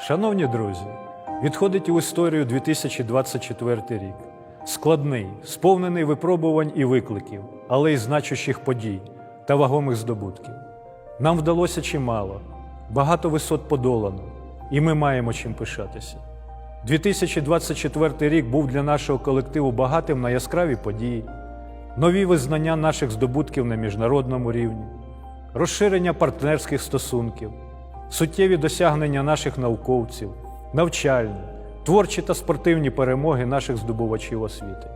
Шановні друзі, відходить у історію 2024 рік. Складний, сповнений випробувань і викликів, але й значущих подій та вагомих здобутків. Нам вдалося чимало, багато висот подолано, і ми маємо чим пишатися. 2024 рік був для нашого колективу багатим на яскраві події, нові визнання наших здобутків на міжнародному рівні, розширення партнерських стосунків, суттєві досягнення наших науковців, навчальні, творчі та спортивні перемоги наших здобувачів освіти.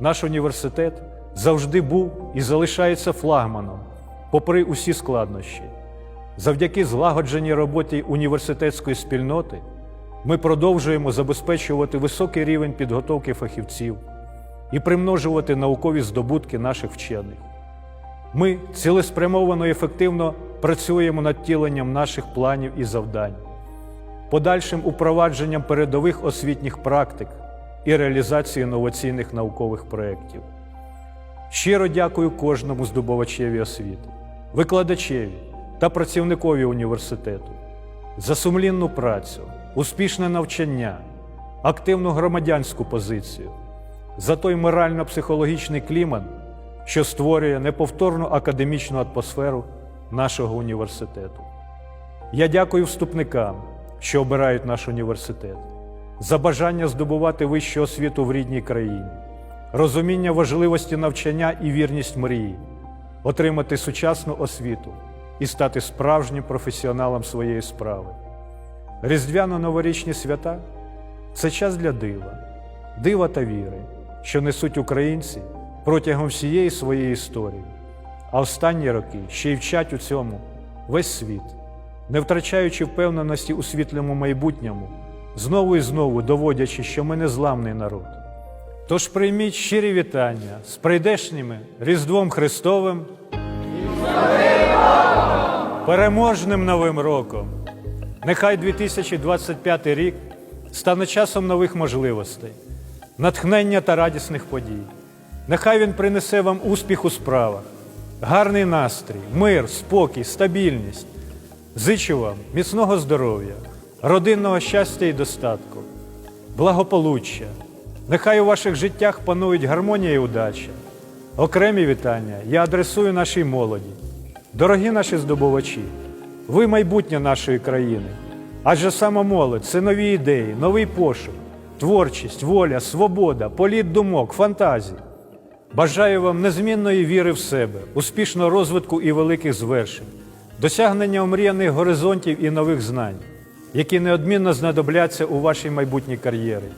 Наш університет завжди був і залишається флагманом, попри усі складнощі. Завдяки злагодженій роботі університетської спільноти ми продовжуємо забезпечувати високий рівень підготовки фахівців і примножувати наукові здобутки наших вчених. Ми цілеспрямовано і ефективно працюємо над тіленням наших планів і завдань, подальшим упровадженням передових освітніх практик і реалізацією інноваційних наукових проєктів. Щиро дякую кожному здобувачеві освіти, викладачеві та працівникові університету за сумлінну працю, успішне навчання, активну громадянську позицію, за той морально-психологічний клімат, що створює неповторну академічну атмосферу нашого університету. Я дякую вступникам, що обирають наш університет, за бажання здобувати вищу освіту в рідній країні, розуміння важливості навчання і вірність мрії, отримати сучасну освіту і стати справжнім професіоналом своєї справи. Різдвяно-новорічні свята це час для дива, дива та віри, що несуть українці протягом всієї своєї історії, а останні роки ще й вчать у цьому весь світ, не втрачаючи впевненості у світлому майбутньому, знову і знову доводячи, що ми незламний народ. Тож прийміть щирі вітання з прийдешніми Різдвом Христовим, переможним Новим роком. Нехай 2025 рік стане часом нових можливостей, натхнення та радісних подій. Нехай він принесе вам успіх у справах, гарний настрій, мир, спокій, стабільність. Зичу вам міцного здоров'я, родинного щастя і достатку, благополуччя. Нехай у ваших життях панують гармонія і удача. Окремі вітання я адресую нашій молоді. Дорогі наші здобувачі, ви майбутнє нашої країни. Адже саме молодь це нові ідеї, новий пошук, творчість, воля, свобода, політ думок, фантазій. Бажаю вам незмінної віри в себе, успішного розвитку і великих звершень, досягнення омріяних горизонтів і нових знань, які неодмінно знадобляться у вашій майбутній кар'єрі.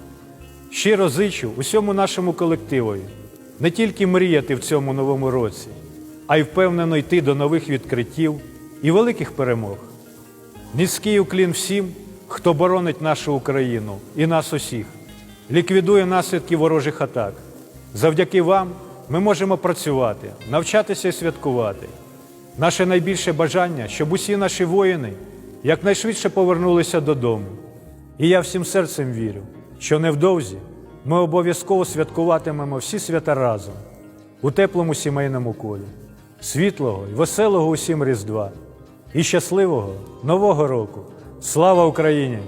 Щиро зичу усьому нашому колективові не тільки мріяти в цьому новому році, а й впевнено йти до нових відкриттів і великих перемог. Низький уклін всім, хто боронить нашу Україну і нас усіх, ліквідує наслідки ворожих атак. Завдяки вам ми можемо працювати, навчатися і святкувати. Наше найбільше бажання, щоб усі наші воїни якнайшвидше повернулися додому. І я всім серцем вірю, що невдовзі ми обов'язково святкуватимемо всі свята разом у теплому сімейному колі, світлого і веселого усім Різдва і щасливого Нового року. Слава Україні!